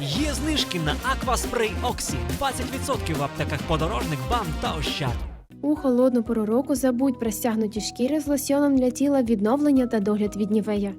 Є знижки на Акваспрей Оксі 20% в аптеках подорожник, бам та ощад. У холодну пору року забудь про стягнуті шкіри з лосьоном для тіла відновлення та догляд від нівея.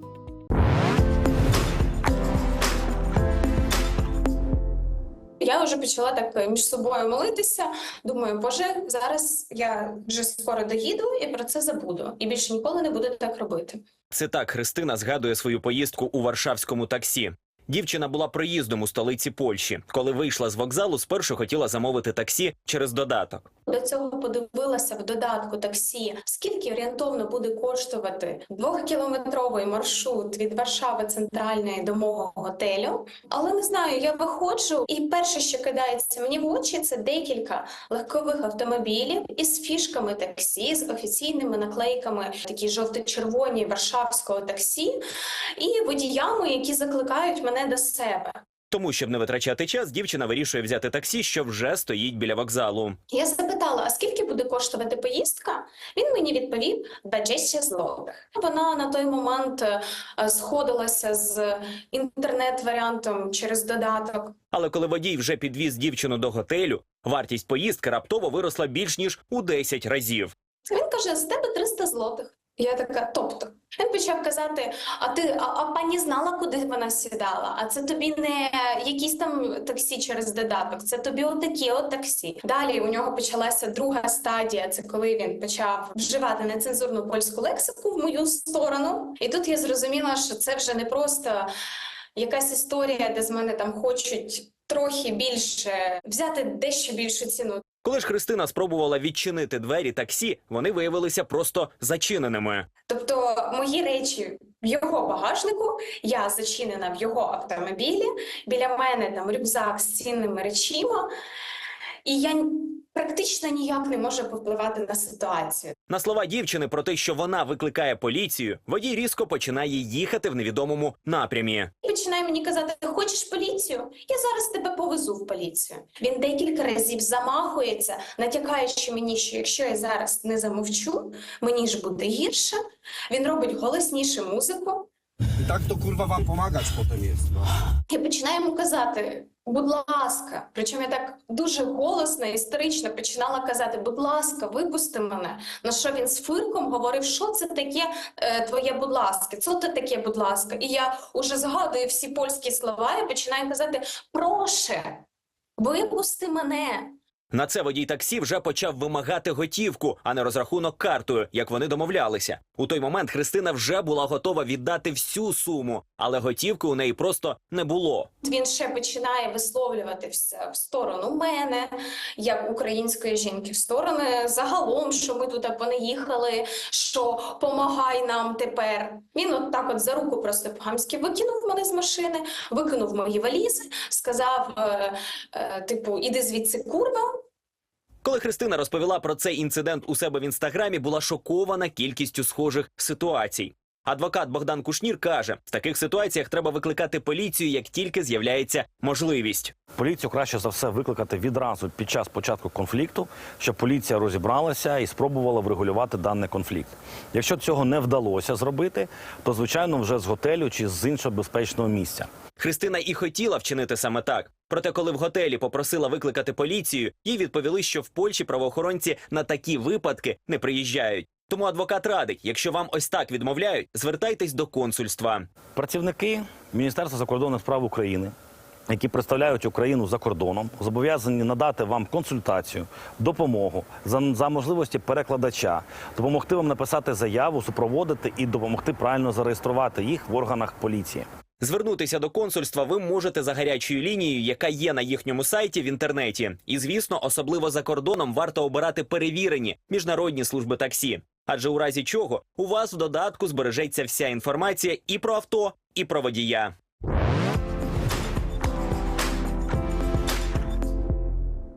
Я вже почала так е, між собою молитися. Думаю, боже, зараз я вже скоро доїду і про це забуду. І більше ніколи не буду так робити. Це так Христина згадує свою поїздку у варшавському таксі. Дівчина була проїздом у столиці Польщі. Коли вийшла з вокзалу, спершу хотіла замовити таксі через додаток. До цього подивилася в додатку таксі, скільки орієнтовно буде коштувати двохкілометровий маршрут від Варшави центральної до мого готелю. Але не знаю, я виходжу, і перше, що кидається мені в очі, це декілька легкових автомобілів із фішками таксі, з офіційними наклейками, такі жовто-червоні варшавського таксі, і водіями, які закликають мене до себе. Тому, щоб не витрачати час, дівчина вирішує взяти таксі, що вже стоїть біля вокзалу. Я запитала, а скільки буде коштувати поїздка? Він мені відповів 20 злотих. Вона на той момент е, сходилася з інтернет-варіантом через додаток. Але коли водій вже підвіз дівчину до готелю, вартість поїздки раптово виросла більш ніж у 10 разів. Він каже: з тебе 300 злотих. Я така, тобто, він почав казати: а ти а, а пані знала, куди вона сідала? А це тобі не якісь там таксі через додаток, це тобі отакі от таксі. Далі у нього почалася друга стадія. Це коли він почав вживати нецензурну польську лексику в мою сторону. І тут я зрозуміла, що це вже не просто якась історія, де з мене там хочуть трохи більше взяти дещо більшу ціну. Коли ж Христина спробувала відчинити двері таксі, вони виявилися просто зачиненими. Тобто мої речі в його багажнику, я зачинена в його автомобілі. Біля мене там рюкзак з цінними речима, і я практично ніяк не можу повпливати на ситуацію. На слова дівчини про те, що вона викликає поліцію, водій різко починає їхати в невідомому напрямі. І починає мені казати: хочеш поліцію? Я зараз тебе повезу в поліцію. Він декілька разів замахується, натякаючи мені, що якщо я зараз не замовчу, мені ж буде гірше. Він робить голосніше музику. Tak to kurwa wam pomagać potem jest. Я починаю йому казати, будь ласка, причому я так дуже голосно, історично починала казати, будь ласка, випусти мене. На що він з фирком говорив, що це таке е, твоє, будь ласка, що це таке, будь ласка. І я уже згадую всі польські слова і починаю казати, проше, випусти мене. На це водій таксі вже почав вимагати готівку, а не розрахунок картою, як вони домовлялися. У той момент Христина вже була готова віддати всю суму, але готівки у неї просто не було. Він ще починає висловлювати все в сторону мене, як української жінки, в сторони загалом, що ми тут понаїхали, що помагай нам тепер. Він от так от за руку просто по-хамськи викинув мене з машини, викинув мої валізи, сказав, е, е, типу, іди звідси, курва. Коли Христина розповіла про цей інцидент у себе в інстаграмі, була шокована кількістю схожих ситуацій. Адвокат Богдан Кушнір каже: в таких ситуаціях треба викликати поліцію, як тільки з'являється можливість. Поліцію краще за все викликати відразу під час початку конфлікту, щоб поліція розібралася і спробувала врегулювати даний конфлікт. Якщо цього не вдалося зробити, то звичайно вже з готелю чи з іншого безпечного місця. Христина і хотіла вчинити саме так. Проте, коли в готелі попросила викликати поліцію, їй відповіли, що в Польщі правоохоронці на такі випадки не приїжджають. Тому адвокат радить, якщо вам ось так відмовляють, звертайтесь до консульства. Працівники Міністерства закордонних справ України, які представляють Україну за кордоном, зобов'язані надати вам консультацію, допомогу за, за можливості перекладача, допомогти вам написати заяву, супроводити і допомогти правильно зареєструвати їх в органах поліції. Звернутися до консульства ви можете за гарячою лінією, яка є на їхньому сайті в інтернеті. І звісно, особливо за кордоном варто обирати перевірені міжнародні служби таксі. Адже у разі чого у вас в додатку збережеться вся інформація і про авто, і про водія.